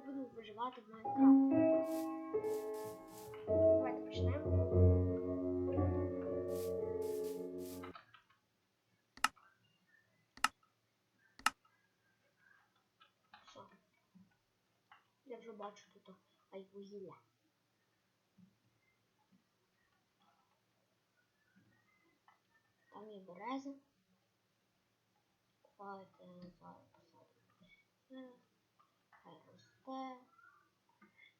ми будемо виживати в Майнкрафт. Давайте почнемо. Що? Я вже бачу тут ай вугілля. Там є береза. Давайте зараз посадимо. Хай росте.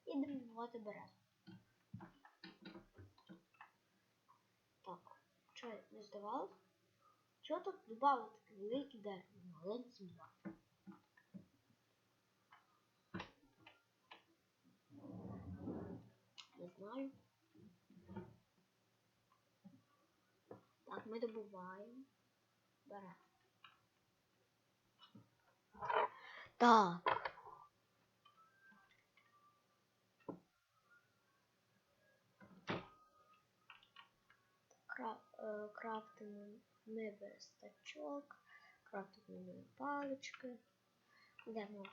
І дрібувати березу. Так, що не здавалось? Чого тут додали таке велике дерево? Маленьке земля. Не знаю. Так, ми добуваємо. Беремо. Так. Кра е, крафтимо ми верстачок, крафтимо ми палички, йдемо в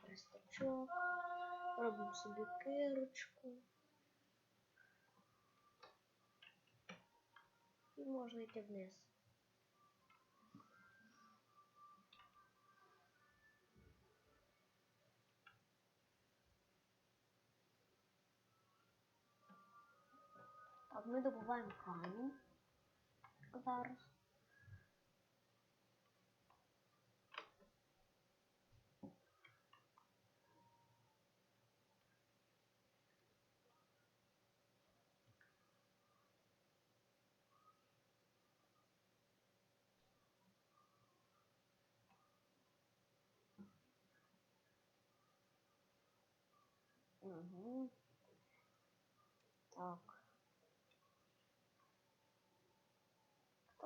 робимо собі кирочку. І можна йти вниз. Ми добуваємо камінь зараз. Угу. Так. Хто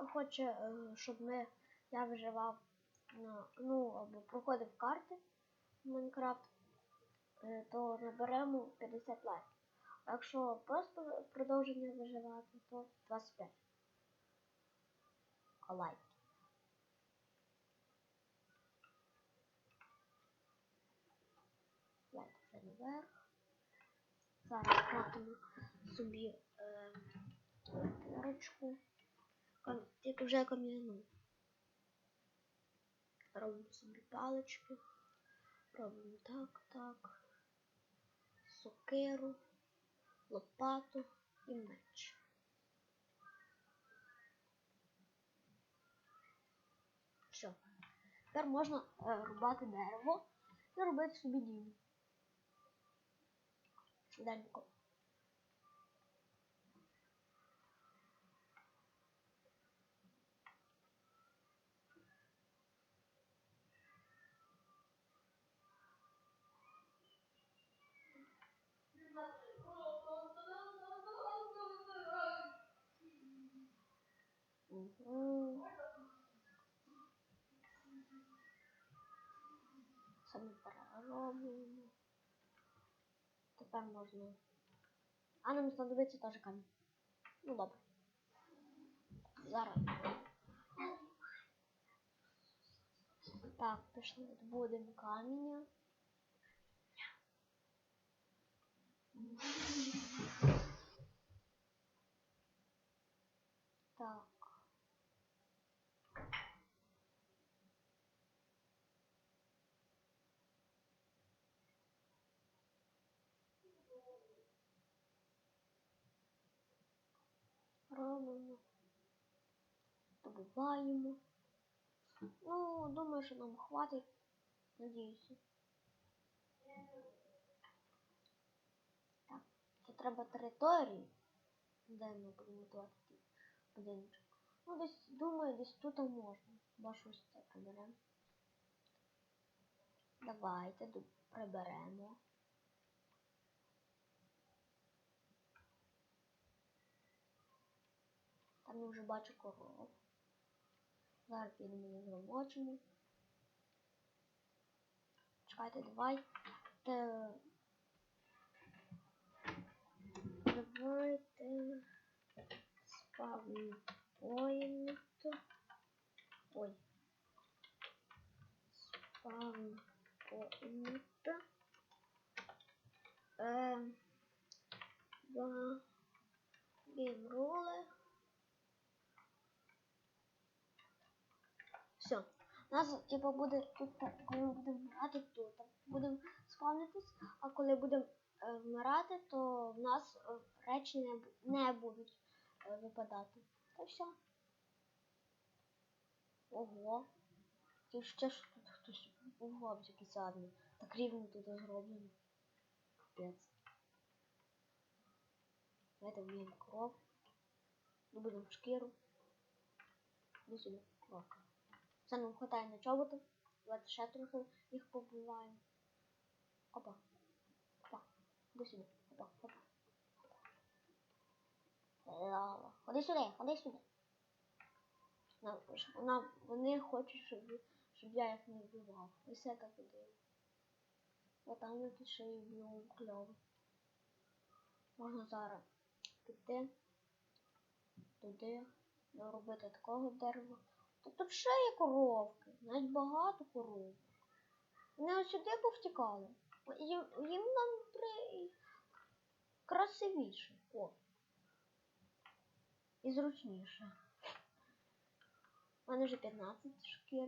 хоче, е, щоб ми, я виживав ну, або проходив карти в Майнкрафт, е, то наберемо 50 лайків. А якщо просто продовження виживати, то 25 лайків. Давайте наверх. Зараз крафтимо собі е, ручку. Тільки вже кам'яну. Робимо собі палички. Робимо так, так. Сокиру, лопату і меч. Все. Тепер можна е, рубати дерево і робити собі дім. Швиденько. Угу. Це ми переробимо. Тепер можна. А нам знадобиться теж камінь. Ну добре. Зараз. Так, пішли, будемо каміння. Так. Робимо. Добуваємо. Ну, думаю, що нам хватить. Надіюся. Так, це треба територію. Де ми будемо будиночок. Ну, десь, думаю, десь тут можна. Бо щось це приберемо. Давайте приберемо. Там я вже бачу коров. Зараз підемо їх замочимо. Чекайте, давайте. Давайте спавн point. Ой. Спавн point. Все. У нас, типу, буде тут, коли ми будемо грати тут, так, будемо спавнитись, а коли будемо е, вмирати, то в нас е, речі не, не будуть е, випадати. Та все. Ого. Ти ще ж тут хтось угов якийсь адмін. Так рівно тут зроблено. Капець. Давайте вміємо кров. Добудемо шкіру. Іди сюди, кровка. Це нам хватає на чоботи. Давайте ще трохи їх побиваємо. Опа. Опа. Іди сюди. Опа, опа. Лава. Ходи сюди, ходи сюди. Нам, нам, вони хочуть, щоб, щоб я їх не вбивав. Ось це так іде. А там я ще й вбив кльово. Можна зараз піти туди, робити такого дерева. Тут ще є коровки, навіть багато коровок. Вони ось сюди повтікали. Їм, їм нам при... красивіше. О. І зручніше. У мене вже 15 шкір.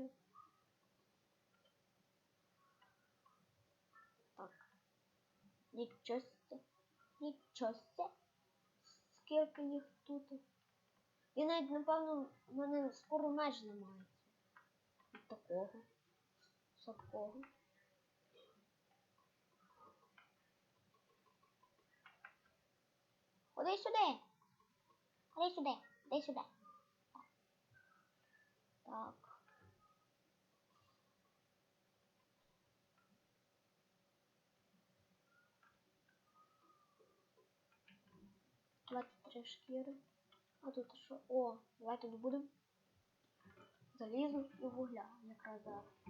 Так. Нічого. сте. Скільки їх тут. І навіть, напевно, в мене скоро меч немає. Такого. Садкого. Ходи сюди. Ходи сюди. Ходи сюди. Так. Двадцять три шкіри. А тут що? О, давайте добудемо залізу і вугля якраз зараз.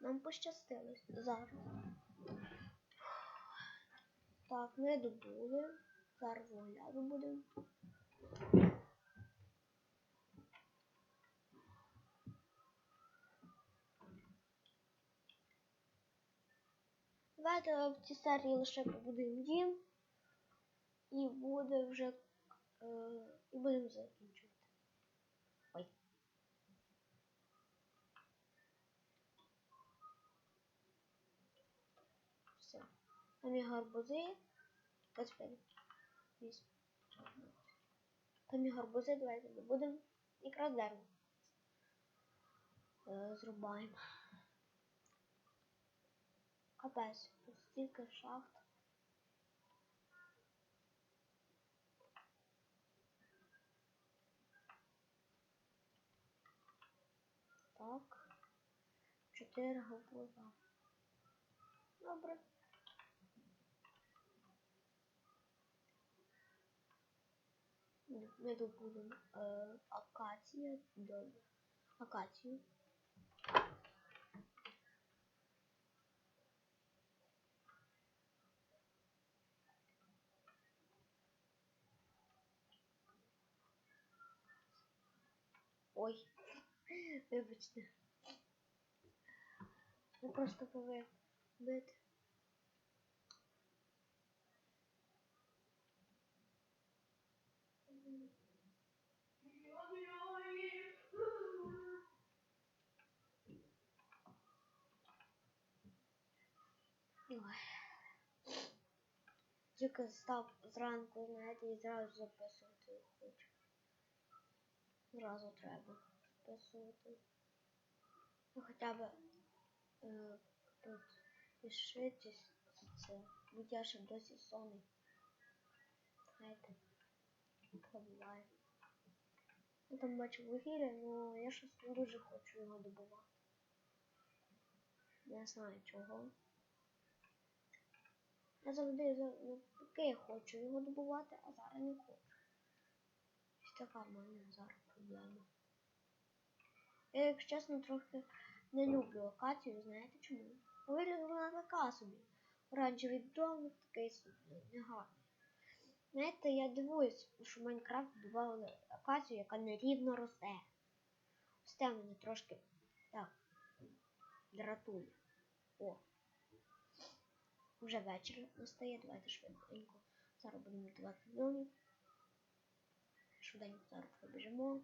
Нам пощастило зараз. Так, не добули. Зараз вугля добудемо. Давайте в цій серії лише побудуємо дім. І буде вже. Е, і будемо закінчувати. Ой. Все. Там є гарбузи. 25. Вісім. Там є гарбузи, давайте добудемо. Якраз дерево. Е, зрубаємо. Капець, тут стільки шахт. Так. Чотири гарбуза. Добре. Ми- добудемо е, акація. Добре. Акацію. Ой, вибачте. Я просто повинен бити. Тільки став зранку, знаєте, і зразу записувати хочу. Зразу треба записувати. Ну хоча б е, тут пишитись це. Бо я ще досі сонний. Знаєте, пробуває. Я там бачу вугілля, але я щось не дуже хочу його добувати. Не знаю чого. Я завжди за- навпаки хочу його добувати, а зараз не хочу. Ось така в мене зараз проблема. Я, якщо чесно, трохи не люблю акацію, знаєте чому? Вигляд вона така собі. Оранжевий домик такий собі, негарний. Знаєте, я дивуюсь, що в Майнкрафт додавали акацію, яка нерівно росте. Ось це мене трошки так дратує. О. вже вечір настає, давайте швиденько. Зараз будемо готувати домик. Швиденько зараз побіжимо.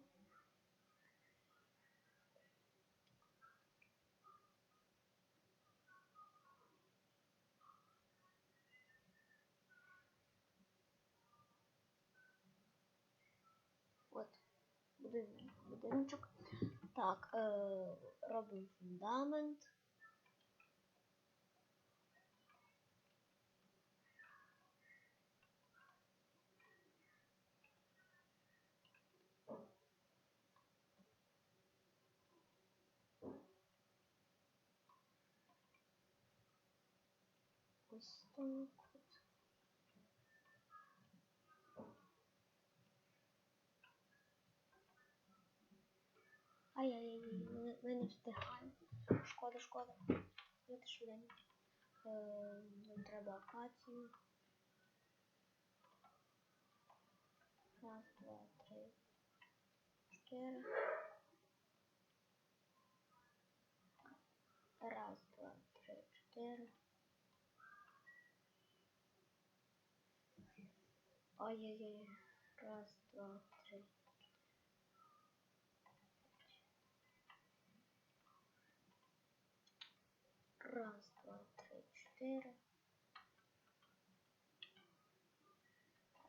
От, будин- будиночок. Так, е, робимо фундамент. Ось так от. Ай-яй-яй, ми, не встигаємо. Шкода, шкода. Давайте швиденько. Е, нам треба акацію. Раз, два, три, чотири. Раз, два, три, чотири. Ай-яй-яй. Раз, два, Раз, два, три, чотири.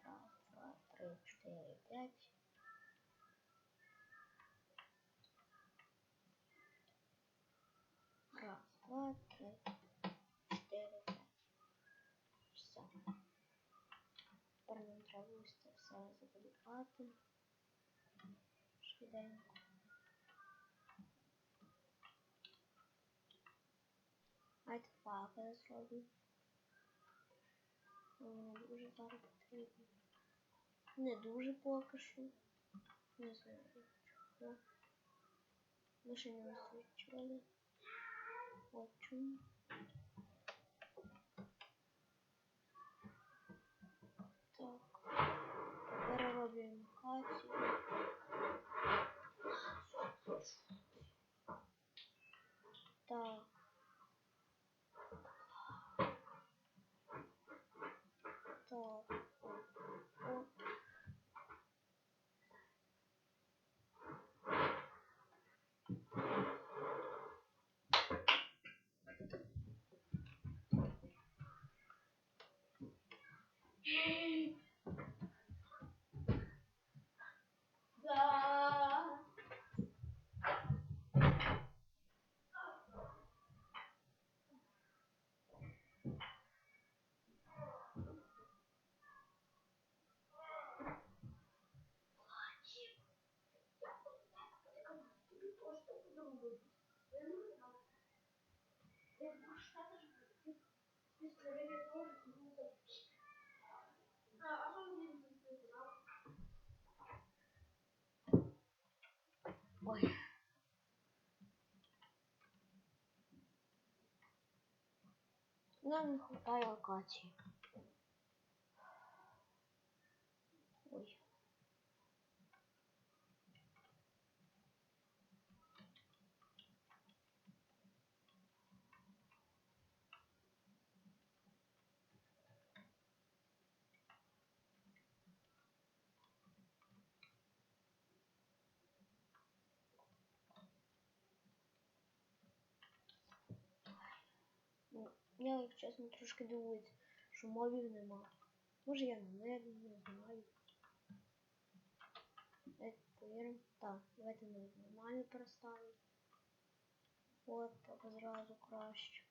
Раз, два, три, чотири, п'ять. Раз, два, три, чотири, п'ять. Все. Тепер нам треба ось це все. Давайте факел зробимо. Не дуже зараз потрібно. Не дуже поки що. Не знаю чого. Ми ще не освічували. Чому. Так. Переробимо хатю. Так. Так. О. О. Да. Ой. Нам не хватає Я, як чесно, трошки дивуюсь, що мобів нема. Може я не, знаю. Давайте повіримо. Так, давайте на нормально переставимо. От, так зразу краще.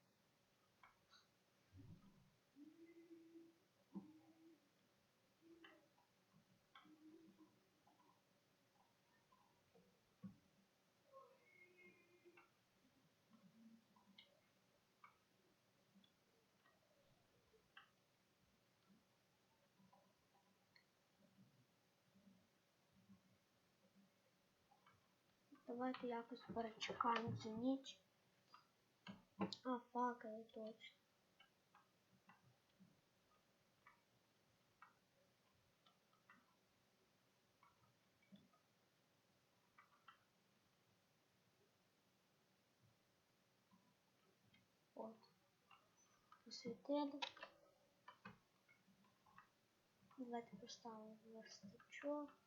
Давайте якось перечекаємо цю ніч. А, факели точно. От. освітити. Давайте поставимо верстачок.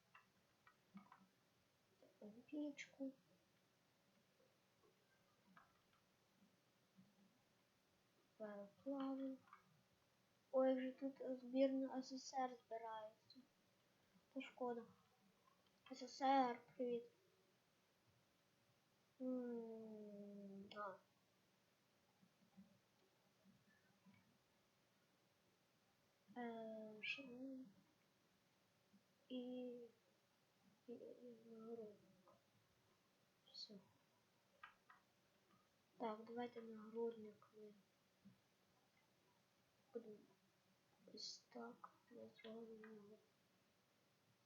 Пічку. Пароплави. Ой, вже тут збірна СССР збирається. Та шкода. СССР, привіт. М, А. Е, що? І... І, Так, давайте нагрудник ми будемо ось так зробимо.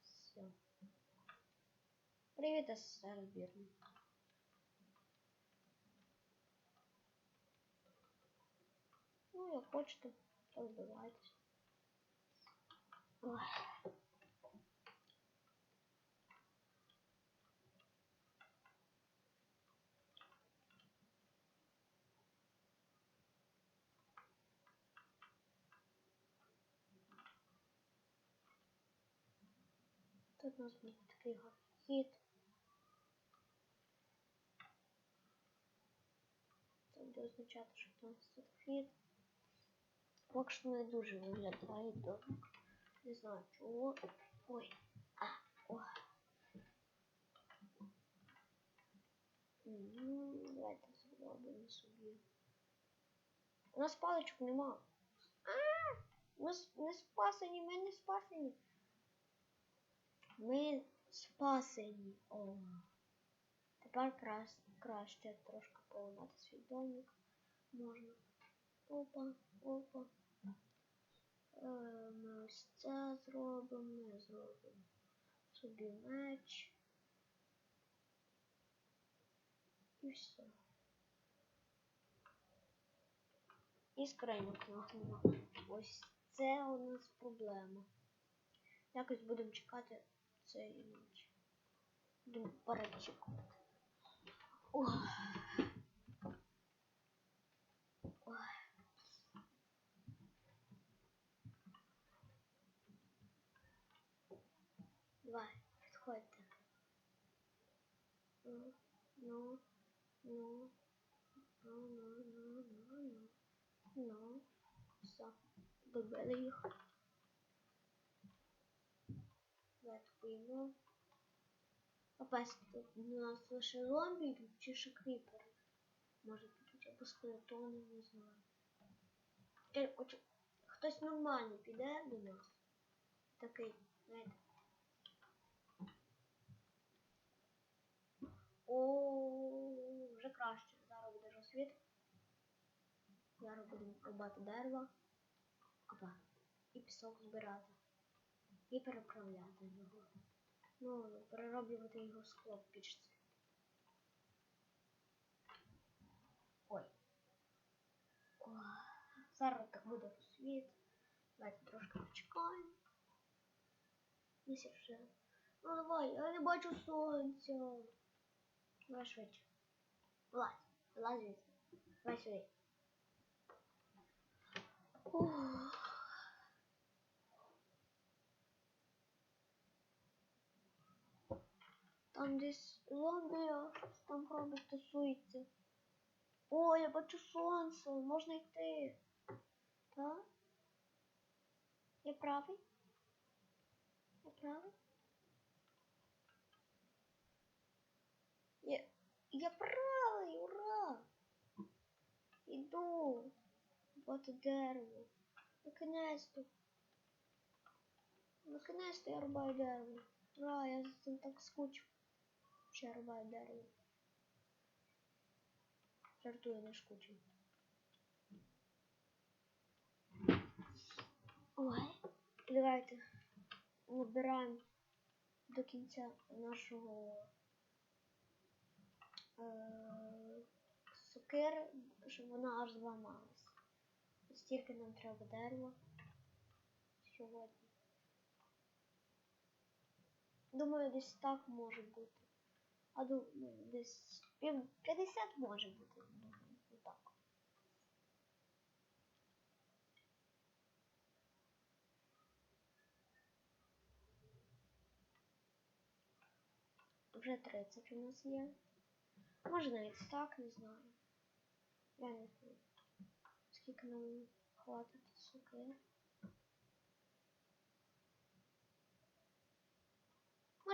Все. Привіт, СССР збірний. Ну, як хочете, розбивайтесь. Ой. Тут у нас буде такий хід. Це буде означати, що нас тут хід. Поки що не дуже виглядає добре. Не знаю чого. Ой. А, о. Давайте зробимо собі. У нас паличок нема. А! Ми не спасені, ми не спасені. Ми спасені. О. Тепер крас, краще трошки поламати свій домик. Можна. Опа, опа. Е, Ми ось це зробимо, ми зробимо собі меч. І все. І скриньок нас. Ось це у нас проблема. Якось будемо чекати ніч. Будемо перечекувати. Ох. Ох. Давай, підходьте. Ну, ну, ну, ну, ну, ну, ну, ну. Ну, все, добили їх. Давайте поїмо. Опять тут у нас лише зомбі йдуть чи ще кріпери. Може тут або скелетони, не знаю. Хтось нормальний піде до нас. Такий, знаєте. О, вже краще. Зараз буде розсвіт. Зараз будемо рубати дерево. Опа. І пісок збирати. І переправляти його. Ну, перероблювати його скло в пічці. Ой. О, зараз так буде розсвіт. Давайте трошки почекаємо. Місяць вже. Ну давай, я не бачу сонця. Давай швидше. Вилазь, вилазь звідси. Давай сюди. Ух. Там десь зомбі там робить, тусується. О, я бачу сонце, можна йти. Так? Я правий? Я правий? Я, я правий, ура! Іду. Вот дерево. Наконец-то. Наконец-то я рубаю дерево. Ура, я за цим так скучив. Рубаю дерево. Жартую, не скучив. Ой, давайте набираємо до кінця нашого е, сокири, щоб вона аж зламалась. Стільки нам треба дерева сьогодні. Думаю, десь так може бути а ну, десь 50 може бути. Отак. Вже 30 у нас є. Може навіть так, не знаю. Я не знаю. Скільки нам хватить, суки.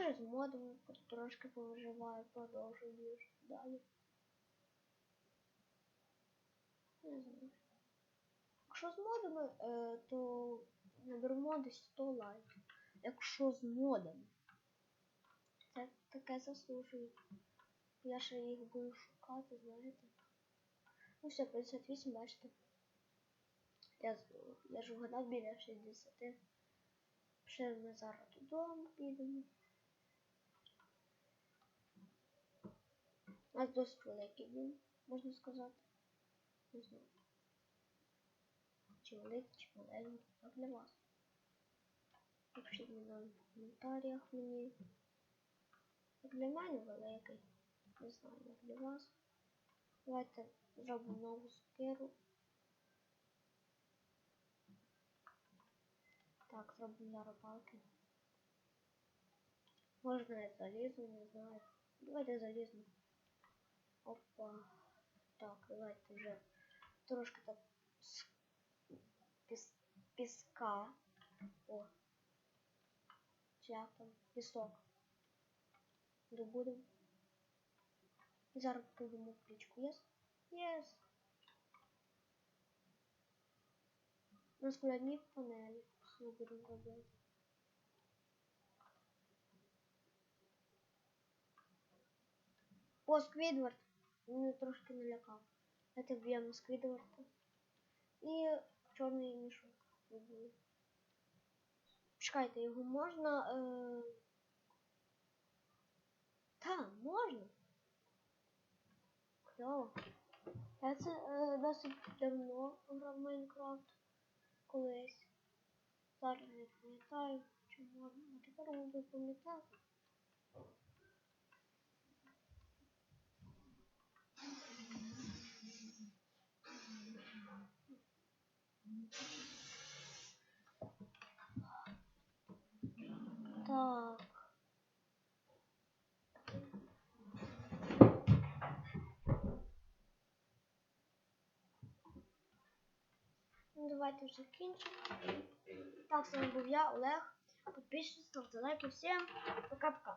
Може з модом трошки повиживаю, продовжую далі. Не знаю. Якщо з модами, е, то наберемо десь 100 лайків. Якщо з модами. Це таке заслужує. Я ще їх буду шукати, знаєте. Ну все, 58, бачите. Я, я ж вгадав біля 60. Ще ми зараз додому підемо. У нас досить великий дім, можна сказати. Не знаю. Чи великий, чи маленький, як для вас. Напишіть мені в коментарях мені. Як для мене великий. Не знаю, як для вас. Давайте зробимо нову сокиру. Так, зробимо зараз палки. Можна і залізну, не знаю. Давайте залізну. Опа. Так, давайте вже трошки так з піс... піска. О. Чи як там? Пісок. Добудемо. І зараз будемо плічку. Єс? Єс. На складні панелі. Що будемо робити? О, Сквідвард. Мене трошки налякав. Давайте вб'ємо Сквідварда. І чорний мішок. Чекайте, його можна. Е... Та, можна. Кльово. Я це е, досить давно грав Майнкрафт. Колись. Зараз не пам'ятаю, чи можна. А тепер буду пам'ятати. Так. Ну, давайте вже кінчимо. Так, з вами був я, Олег. Підписуйтесь, ставте лайки. Всім пока-пока.